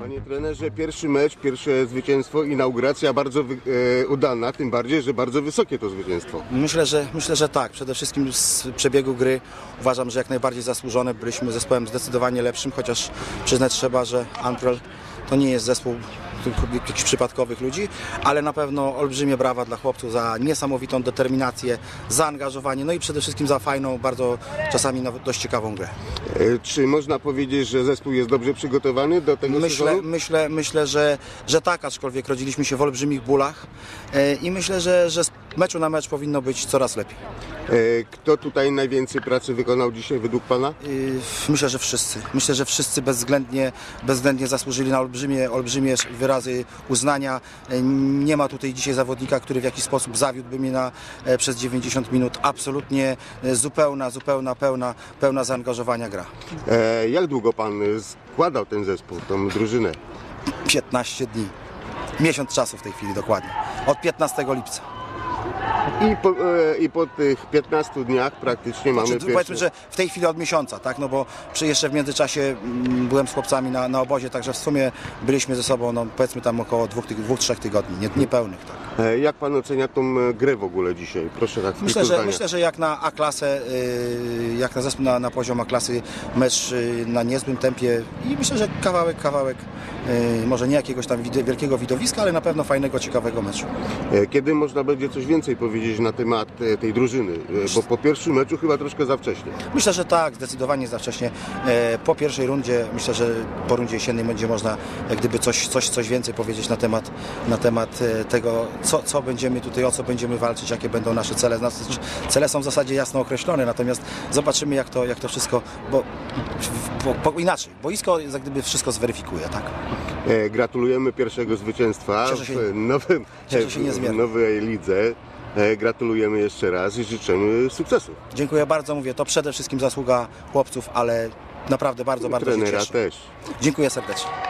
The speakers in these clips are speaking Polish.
Panie trenerze, pierwszy mecz, pierwsze zwycięstwo, inauguracja bardzo wy, e, udana, tym bardziej, że bardzo wysokie to zwycięstwo. Myślę, że myślę, że tak. Przede wszystkim z przebiegu gry uważam, że jak najbardziej zasłużone. Byliśmy zespołem zdecydowanie lepszym, chociaż przyznać trzeba, że Amprel to nie jest zespół jakichś przypadkowych ludzi, ale na pewno olbrzymie brawa dla chłopców za niesamowitą determinację, zaangażowanie, no i przede wszystkim za fajną, bardzo czasami nawet dość ciekawą grę. E, czy można powiedzieć, że zespół jest dobrze przygotowany do tego Myślę, sezonu? myślę, myślę że, że tak, aczkolwiek rodziliśmy się w olbrzymich bólach e, i myślę, że, że meczu na mecz powinno być coraz lepiej. E, kto tutaj najwięcej pracy wykonał dzisiaj według Pana? Yy, Myślę, że wszyscy. Myślę, że wszyscy bezwzględnie, bezwzględnie zasłużyli na olbrzymie, olbrzymie wyrazy uznania. Yy, Nie ma tutaj dzisiaj zawodnika, który w jakiś sposób zawiódłby mnie na, e, przez 90 minut. Absolutnie e, zupełna, zupełna, pełna, pełna zaangażowania gra. E, jak długo Pan e, składał ten zespół, tą drużynę? 15 dni. Miesiąc czasu w tej chwili dokładnie. Od 15 lipca. I po, e, I po tych 15 dniach praktycznie mamy Znaczy, pierwszy... powiedzmy, że w tej chwili od miesiąca, tak? No bo przy jeszcze w międzyczasie mm, byłem z chłopcami na, na obozie, także w sumie byliśmy ze sobą, no powiedzmy tam około dwóch, dwóch trzech tygodni, nie, niepełnych, tak. E, jak Pan ocenia tą e, grę w ogóle dzisiaj? Proszę tak Myślę, że, myślę, że jak na A-klasę, yy, jak na zespół na, na poziom A-klasy, mecz yy, na niezłym tempie i myślę, że kawałek, kawałek, yy, może nie jakiegoś tam wielkiego widowiska, ale na pewno fajnego, ciekawego meczu. Kiedy można będzie coś więcej powiedzieć na temat e, tej drużyny? E, Bo po pierwszym meczu chyba troszkę za wcześnie. Myślę, że tak, zdecydowanie za wcześnie. E, Po pierwszej rundzie, myślę, że po rundzie jesiennej będzie można jak gdyby coś, coś, coś więcej powiedzieć na temat, na temat tego, co, co będziemy tutaj, o co będziemy walczyć, jakie będą nasze cele. Znaczy, Cele są w zasadzie jasno określone, natomiast zobaczymy jak to, jak to wszystko, bo, bo, bo inaczej, boisko jak gdyby wszystko zweryfikuje, tak? Gratulujemy pierwszego zwycięstwa się- w nowym, w nowej lidze. E, Gratulujemy jeszcze raz i życzymy sukcesu. Dziękuję bardzo, mówię, to przede wszystkim zasługa chłopców, ale naprawdę bardzo, bardzo się Trenera cieszę. też. Dziękuję serdecznie.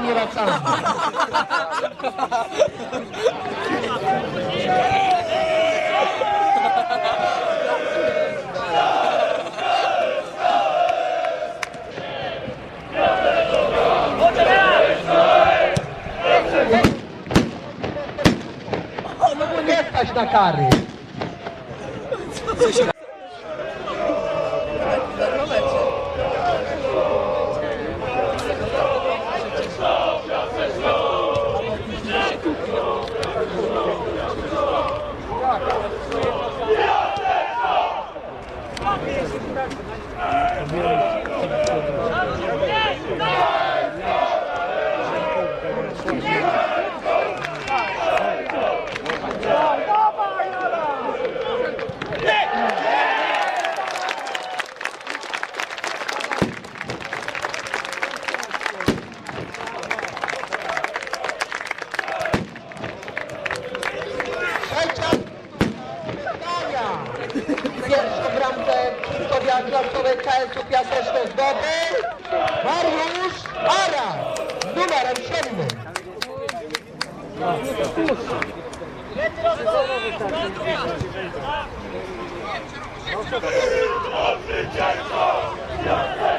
spokojnie z tymi racami. No Afrika! Afrika! Afrika!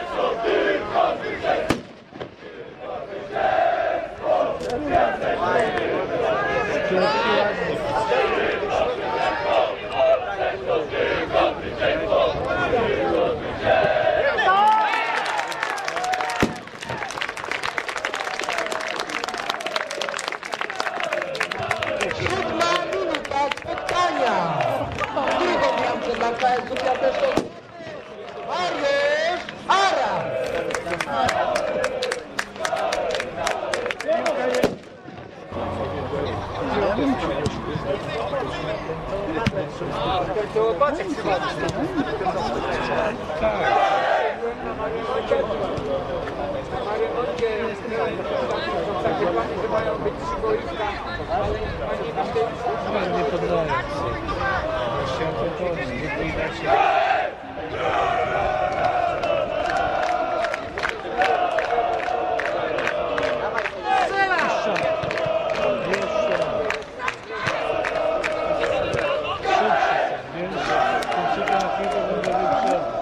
Nie poddaję się. Chciałem to powiedzieć, nie widać się. Jeszcze raz. Szybszy, więcej. Kończyka na chwilę będę wyprzedzał.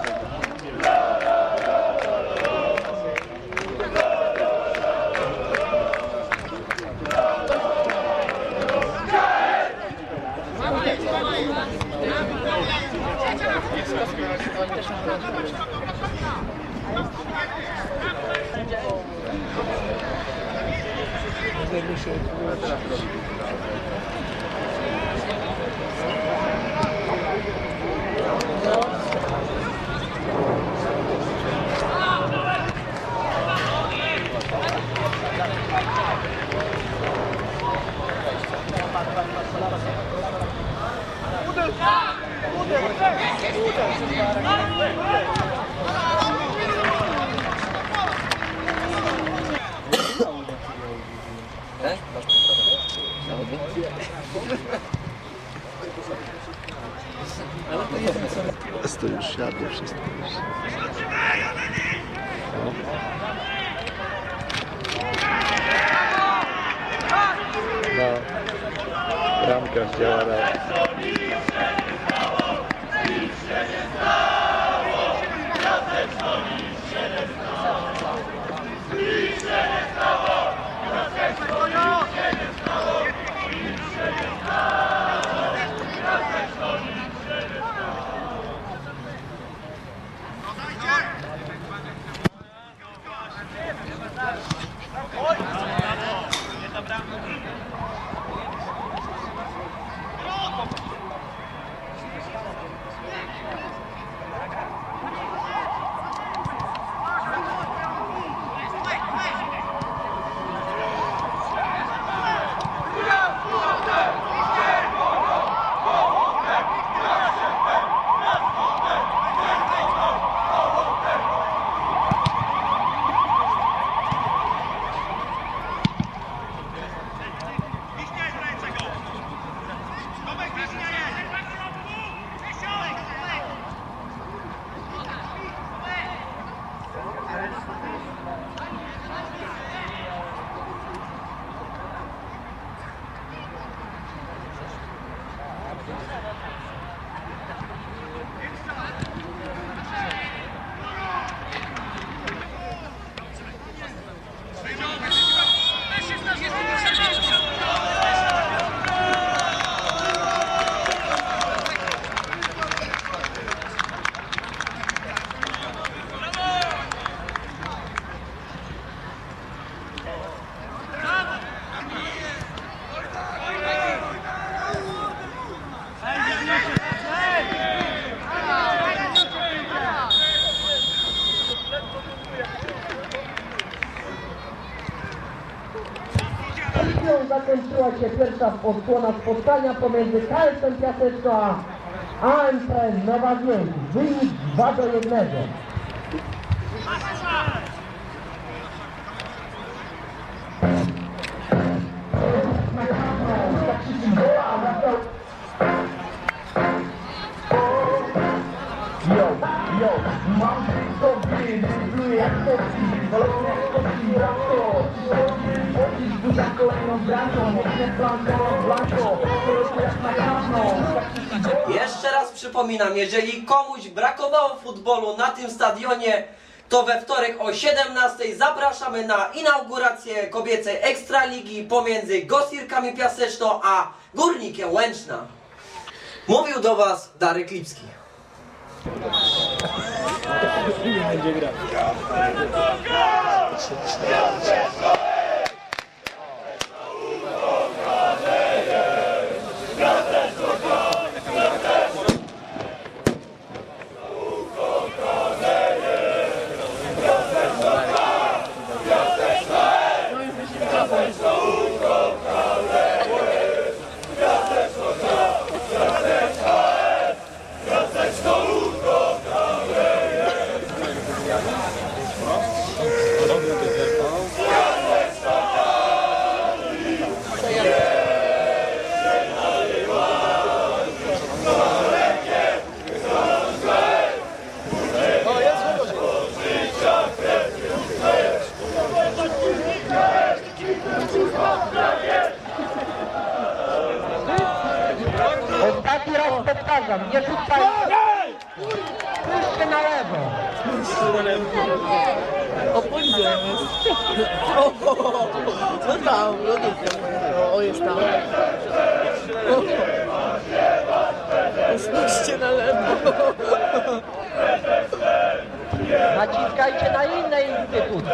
Będę pierwsza odsłona spotkania pomiędzy KS-em Piaseczno a AMP Nowa Wieś. Wynik 2 do 1. Yo, yo, mam tylko gry, jak to jak to, jak to, Zbliża kolejną bramką, nie. Jeszcze raz przypominam, jeżeli komuś brakowało futbolu na tym stadionie, to we wtorek o 17 zapraszamy na inaugurację kobiecej Ekstraligi pomiędzy Gosirkami Piaseczno a Górnikiem Łęczna. Mówił do Was Darek Lipski. Ostatni powtarzam, nie rzucaj. Puśćcie na lewo. Co tam? O, jest tam. Spójrzcie na lewo. Naciskajcie na inne instytucje.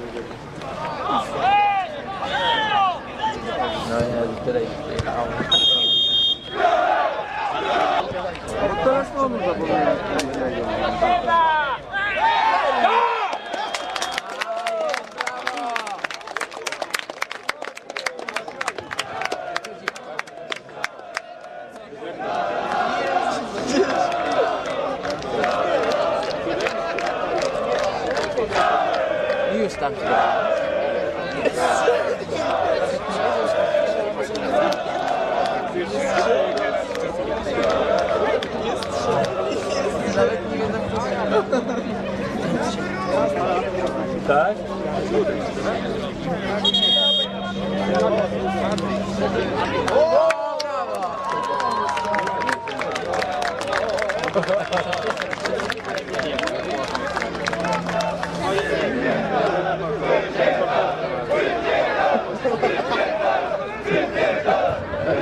Não, é, peraí. Calma. Botando as mãos na boca. Tak?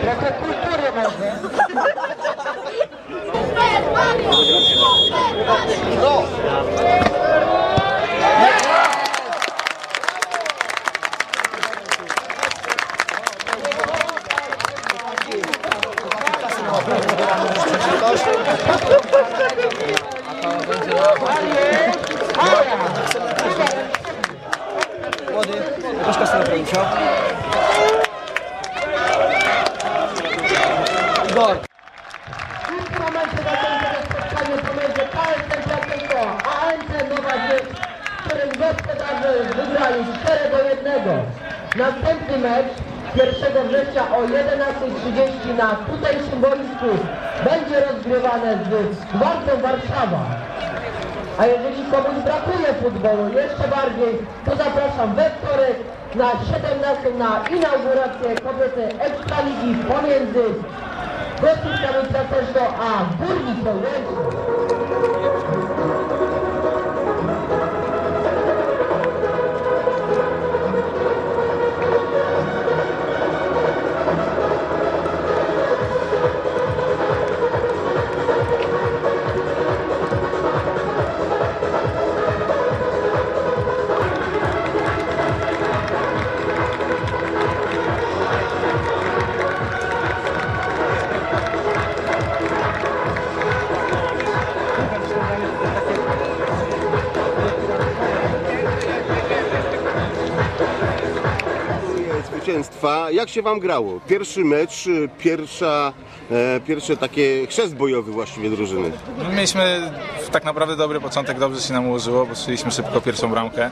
Trochę kultury może. W tym momencie zakończone spotkanie pomiędzy KSM Piaseńko a ANC Nowa Wieś, którym gospodarze wygrali 4 do 1. Następny mecz 1 września o 11.30 na tutejszym boisku będzie rozgrywany z Gwardą Warszawa. A jeżeli komuś brakuje futbolu jeszcze bardziej, to zapraszam we wtorek na 17 na inaugurację kobiety Ekstraligi pomiędzy Gotówkami Piaseczno a Górnicą Łęczną. Zwycięstwa. Jak się Wam grało? Pierwszy mecz, pierwsza, e, pierwsze takie chrzest bojowy właściwie drużyny. No, Mieliśmy tak naprawdę dobry początek, dobrze się nam ułożyło, bo strzeliśmy szybko pierwszą bramkę,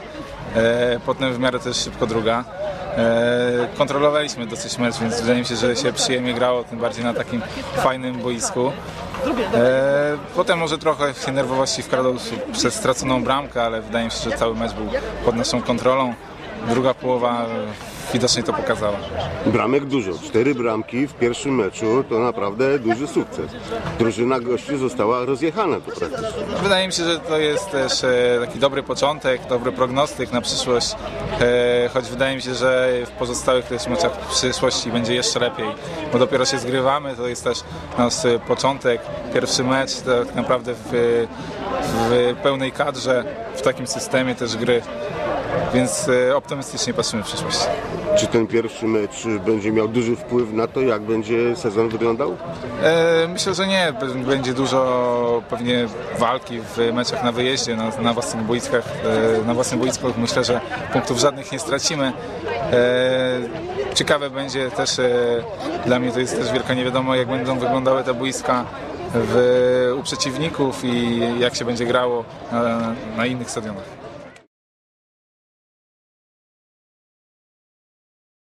e, potem w miarę też szybko druga. E, kontrolowaliśmy dosyć mecz, więc wydaje mi się, że się przyjemnie grało, tym bardziej na takim fajnym boisku. E, potem może trochę się nerwowości wkradał przez straconą bramkę, ale wydaje mi się, że cały mecz był pod naszą kontrolą. Druga połowa widocznie to pokazała. Bramek dużo. Cztery bramki w pierwszym meczu to naprawdę duży sukces. Drużyna gości została rozjechana tu praktycznie. Wydaje mi się, że to jest też e, taki dobry początek, dobry prognostyk na przyszłość, e, choć wydaje mi się, że w pozostałych też meczach w przyszłości będzie jeszcze lepiej, bo dopiero się zgrywamy, to jest też nasz e, początek, pierwszy mecz tak naprawdę w, w pełnej kadrze, w takim systemie też gry, więc e, optymistycznie patrzymy w przyszłość. Czy ten pierwszy mecz będzie miał duży wpływ na to, jak będzie sezon wyglądał? E, Myślę, że nie. Będzie dużo pewnie walki w meczach na wyjeździe, na, na własnych boiskach. E, Na własnych boiskach myślę, że punktów żadnych nie stracimy. Ciekawe będzie też, dla mnie to jest też wielka niewiadoma, jak będą wyglądały te boiska w, u przeciwników i jak się będzie grało na, na innych stadionach.